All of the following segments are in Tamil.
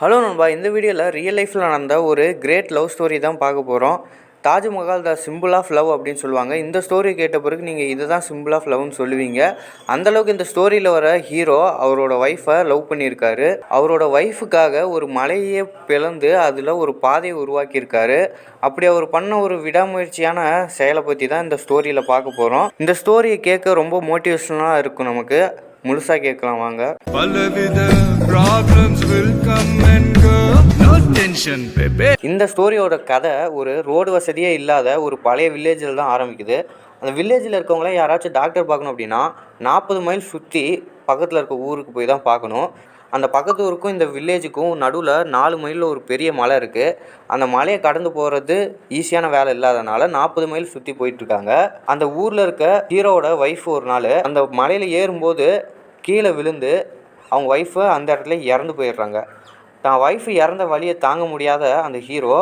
ஹலோ நண்பா இந்த வீடியோவில் ரியல் லைஃப்பில் நடந்த ஒரு கிரேட் லவ் ஸ்டோரி தான் பார்க்க போகிறோம் Taj Mahal the symbol of love அப்படின்னு சொல்லுவாங்க. இந்த ஸ்டோரி கேட்ட பிறகு நீங்கள் இதை தான் சிம்பிள் ஆஃப் லவ்னு சொல்லுவீங்க அந்தளவுக்கு இந்த ஸ்டோரியில் வர ஹீரோ அவரோட ஒய்ஃபை லவ் பண்ணியிருக்காரு. அவரோட ஒய்ஃபுக்காக ஒரு மலையே பிளந்து அதில் ஒரு பாதையை உருவாக்கியிருக்காரு. அப்படி அவர் பண்ண ஒரு விடாமுயற்சியான செயலை பற்றி தான் இந்த ஸ்டோரியில் பார்க்க போகிறோம் இந்த ஸ்டோரியை கேட்க ரொம்ப மோட்டிவேஷனாக இருக்கும் நமக்கு. முழுசாக கேட்கலாம் வாங்க. இந்த ஸ்டோரியோட கதை ஒரு ரோடு வசதியே இல்லாத ஒரு பழைய வில்லேஜில் தான் ஆரம்பிக்குது. அந்த வில்லேஜில் இருக்கவங்கள யாராச்சும் டாக்டர் பார்க்கணும் அப்படின்னா நாற்பது மைல் சுற்றி பக்கத்தில் இருக்க ஊருக்கு போய் தான் பார்க்கணும். அந்த பக்கத்து ஊருக்கும் இந்த வில்லேஜுக்கும் நடுவில் நாலு மைலில் ஒரு பெரிய மலை இருக்குது அந்த மலையை கடந்து போகிறது ஈஸியான வேலை இல்லாதனால நாற்பது மைல் சுற்றி போயிட்டுருக்காங்க அந்த ஊரில் இருக்க ஹீரோவோட ஒய்ஃப் ஒரு நாள் அந்த மலையில் ஏறும்போது கீழே விழுந்து அவங்க ஒய்ஃபு அந்த இடத்துல இறந்து போயிடுறாங்க. தான் ஒய்ஃபு இறந்த வழியை தாங்க முடியாத அந்த ஹீரோ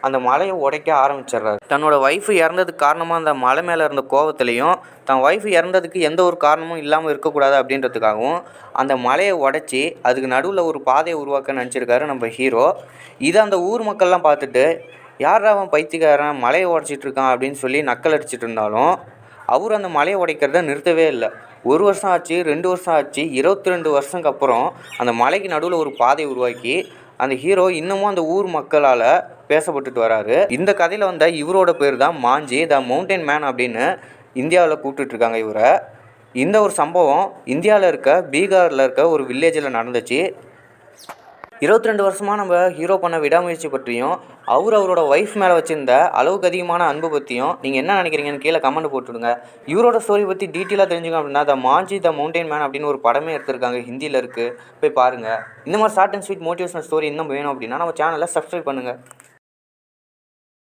அந்த மலையை உடைக்க ஆரம்பிச்சிடுறாரு. தன்னோட ஒய்ஃபு இறந்ததுக்கு காரணமாக அந்த மலை மேலே இருந்த கோவத்துலேயும் தன் ஒய்ஃபு இறந்ததுக்கு எந்த ஒரு காரணமும் இல்லாமல் இருக்கக்கூடாது அப்படின்றதுக்காகவும் அந்த மலையை உடச்சி அதுக்கு நடுவில் ஒரு பாதையை உருவாக்க நினச்சிருக்காரு நம்ம ஹீரோ இதை அந்த ஊர் மக்கள்லாம் பார்த்துட்டு யாரா அவன் பைத்தியக்காரன்? மலையை உடச்சிட்டு இருக்கான் அப்படின்னு சொல்லி நக்கல் அடிச்சிட்டு இருந்தாலும் அவர் அந்த மலையை உடைக்கிறத நிறுத்தவே இல்லை. ஒரு வருஷம் ஆச்சு ரெண்டு வருஷம் ஆச்சு இருபத்தி ரெண்டு வருஷத்துக்கு அப்புறம் அந்த மலைக்கு நடுவில் ஒரு பாதை உருவாக்கி அந்த ஹீரோ இன்னமும் அந்த ஊர் மக்களால் பேசப்பட்டுட்டு வராரு. இந்த கதையில் வந்த இவரோட பேர் தான் மாஞ்சி த மவுண்டைன் மேன் அப்படின்னு இந்தியாவில் கூப்பிட்டுட்ருக்காங்க இவரை. இந்த ஒரு சம்பவம் இந்தியாவில் இருக்க பீகாரில் இருக்க ஒரு வில்லேஜில் நடந்துச்சு. இருபத்தி ரெண்டு வருஷமாக நம்ம ஹீரோ பண்ண விடாமுயற்சி பற்றியும் அவர் அவரோட ஒய்ஃப் மேலே வச்சிருந்த அளவுக்கு அதிகமான அன்பு பற்றியும் நீங்கள் என்ன நினைக்கிறீங்கன்னு கீழே கமெண்ட் போட்டுவிடுங்க இவரோட ஸ்டோரி பற்றி டீட்டெயிலாக தெரிஞ்சுக்கணும் அப்படின்னா த மாஞ்சி த மவுண்டைன் மேன் அப்படின்னு ஒரு படமே எடுத்திருக்காங்க ஹிந்தியில் இருக்குது போய் பாருங்கள் இந்த மாதிரி short and sweet motivational story இன்னும் வேணும் அப்படின்னா நம்ம சேனலை சப்ஸ்கிரைப் பண்ணுங்கள்